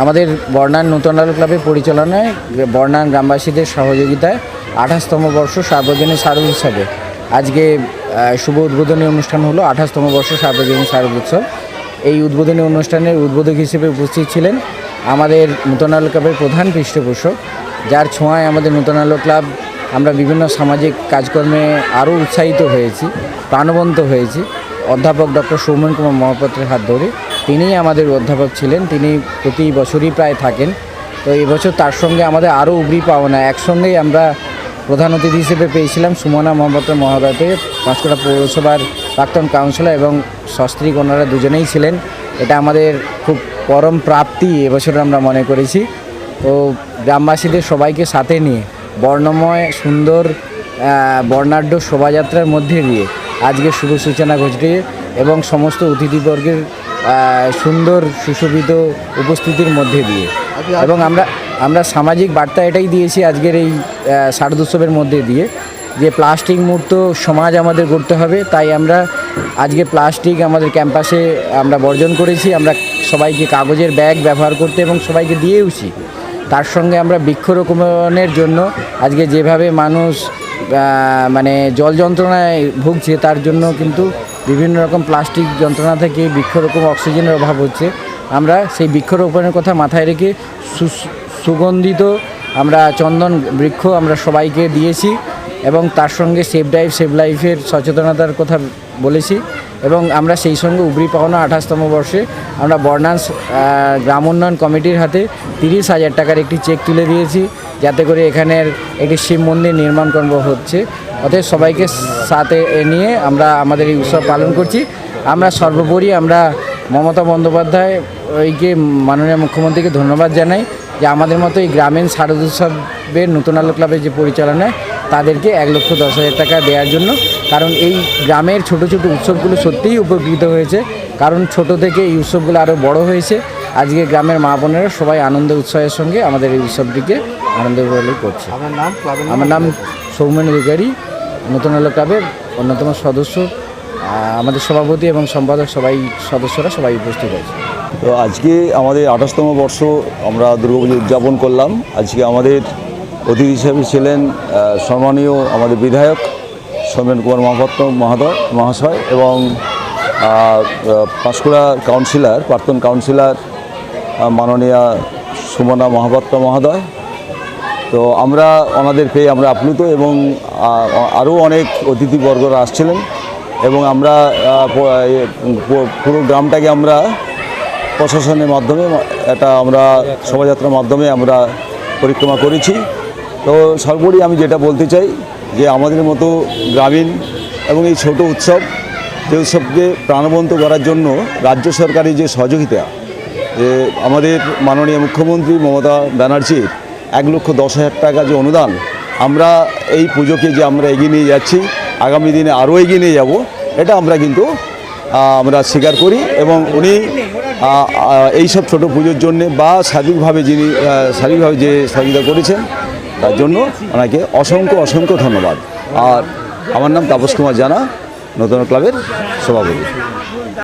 আমাদের বর্ণান নূতন আলো ক্লাবের পরিচালনায় বর্ণান গ্রামবাসীদের সহযোগিতায় আঠাশতম বর্ষ সার্বজনীন শারদ উৎসবে। আজকে শুভ উদ্বোধনী অনুষ্ঠান হলো আঠাশতম বর্ষ সার্বজনীন শারদ উৎসব। এই উদ্বোধনী অনুষ্ঠানের উদ্বোধক হিসেবে উপস্থিত ছিলেন আমাদের নূতন আলো ক্লাবের প্রধান পৃষ্ঠপোষক। যার ছোঁয়ায় আমাদের নূতন আলো ক্লাব, আমরা বিভিন্ন সামাজিক কাজকর্মে আরও উৎসাহিত হয়েছি, প্রাণবন্ত হয়েছি। অধ্যাপক ডক্টর সৌমেন কুমার মহাপাত্রের হাত ধরে তিনিই আমাদের অধ্যাপক ছিলেন, তিনি প্রতি বছরই প্রায় থাকেন। তো এবছর তার সঙ্গে আমাদের আরও উবরি পাওনা, একসঙ্গেই আমরা প্রধান অতিথি হিসেবে পেয়েছিলাম সুমনা মহাপাত্র মহোদয়কে পাঁচকুড়া পৌরসভার প্রাক্তন কাউন্সিলর এবং সস্ত্রীক ওনারা দুজনেই ছিলেন। এটা আমাদের খুব পরম প্রাপ্তি এবছর আমরা মনে করেছি। তো গ্রামবাসীদের সবাইকে সাথে নিয়ে, বর্ণময়, সুন্দর বর্ণাঢ্য শোভাযাত্রার মধ্যে দিয়ে আজকে শুভ সূচনা ঘটিয়ে এবং সমস্ত অতিথিবর্গের সুন্দর সুশোভিত উপস্থিতির মধ্যে দিয়ে। এবং আমরা আমরা সামাজিক বার্তা এটাই দিয়েছি আজকের এই আহ, শারদ উৎসবের মধ্যে দিয়ে যে প্লাস্টিক মুক্ত সমাজ আমাদের করতে হবে। তাই আমরা আজকে প্লাস্টিক আমাদের ক্যাম্পাসে আমরা বর্জন করেছি। আমরা সবাইকে কাগজের ব্যাগ ব্যবহার করতে এবং সবাইকে দিয়েওছি। তার সঙ্গে আমরা বৃক্ষরোপণের জন্য আজকে যেভাবে মানুষ মানে জল যন্ত্রণায় ভুগছে তার জন্য কিন্তু বিভিন্ন রকম প্লাস্টিক যন্ত্রণা থেকে বৃক্ষরোপণ অক্সিজেনের অভাব হচ্ছে। আমরা সেই বৃক্ষরোপণের কথা মাথায় রেখে সুগন্ধিত আমরা চন্দন বৃক্ষ আমরা সবাইকে দিয়েছি এবং তার সঙ্গে সেভ ড্রাইভ সেভ লাইফের সচেতনতার কথা বলেছি এবং আমরা সেই সঙ্গে উবরি পাওনা আঠাশতম বর্ষে আমরা বর্ণান্স আহ, গ্রাম উন্নয়ন কমিটির হাতে তিরিশ হাজার টাকার একটি চেক তুলে দিয়েছি। যাতে করে এখানের একটি শিব মন্দির নির্মাণ কর্ম হচ্ছে। অতএব সবাইকে সাথে নিয়ে আমরা আমাদের এই উৎসব পালন করছি। আমরা সর্বোপরি আমরা মমতা বন্দ্যোপাধ্যায় ওইকে মাননীয় মুখ্যমন্ত্রীকে ধন্যবাদ জানাই যে আমাদের মতো এই গ্রামীণ শারদ উৎসবের নতুন আলো ক্লাবের যে পরিচালনায় তাদেরকে এক লক্ষ দশ হাজার টাকা দেওয়ার জন্য। কারণ এই গ্রামের ছোট ছোট উৎসবগুলো সত্যিই উপকৃত হয়েছে। কারণ ছোট থেকে এই উৎসবগুলো আরও বড় হয়েছে। আজকে গ্রামের মা বোনেরা সবাই আনন্দ উৎসবের সঙ্গে আমাদের এই উৎসবটিকে আনন্দ উপভোগ করছে। আপনার নাম? ক্লাবের আমার নাম সৌমেন অধিকারী। নতুন আলো ক্লাবের অন্যতম সদস্য। আমাদের সভাপতি এবং সম্পাদক সবাই সদস্যরা সবাই উপস্থিত হয়েছে। তো আজকে আমাদের আঠাশতম বর্ষ আমরা দুর্গাপুজো উদযাপন করলাম। আজকে আমাদের অতিথি হিসেবে ছিলেন সম্মানীয় আমাদের বিধায়ক সৌমেন কুমার মহাপাত্র মহাদয় মহাশয় এবং পাঁশকুড়া কাউন্সিলর প্রাক্তন কাউন্সিলর মাননীয়া সুমনা মহাপাত্র মহোদয়। তো আমরা ওনাদের পেয়ে আমরা আপ্লুত এবং আরও অনেক অতিথিবর্গরা আসছিলেন এবং আমরা পুরো গ্রামটাকে আমরা প্রশাসনের মাধ্যমে এটা আমরা শোভাযাত্রার মাধ্যমে আমরা পরিক্রমা করেছি। তো সর্বোপরি আমি যেটা বলতে চাই যে আমাদের মতো গ্রামীণ এবং এই ছোট উৎসব, যে উৎসবকে প্রাণবন্ত করার জন্য রাজ্য সরকারের যে সহযোগিতা, যে আমাদের মাননীয় মুখ্যমন্ত্রী মমতা ব্যানার্জির এক লক্ষ দশ হাজার টাকা যে অনুদান আমরা এই পুজোকে যে আমরা এগিয়ে নিয়ে যাচ্ছি আগামী দিনে আরও এগিয়ে নিয়ে যাব এটা আমরা কিন্তু আমরা স্বীকার করি এবং উনি এইসব ছোট পুজোর জন্যে বা সার্বিকভাবে যিনি আহ, সার্বিকভাবে যে সহযোগিতা করেছেন তার জন্য ওনাকে অসংখ্য অসংখ্য ধন্যবাদ। আর আমার নাম তাপস কুমার জানা নতুন ক্লাবের সভাপতি।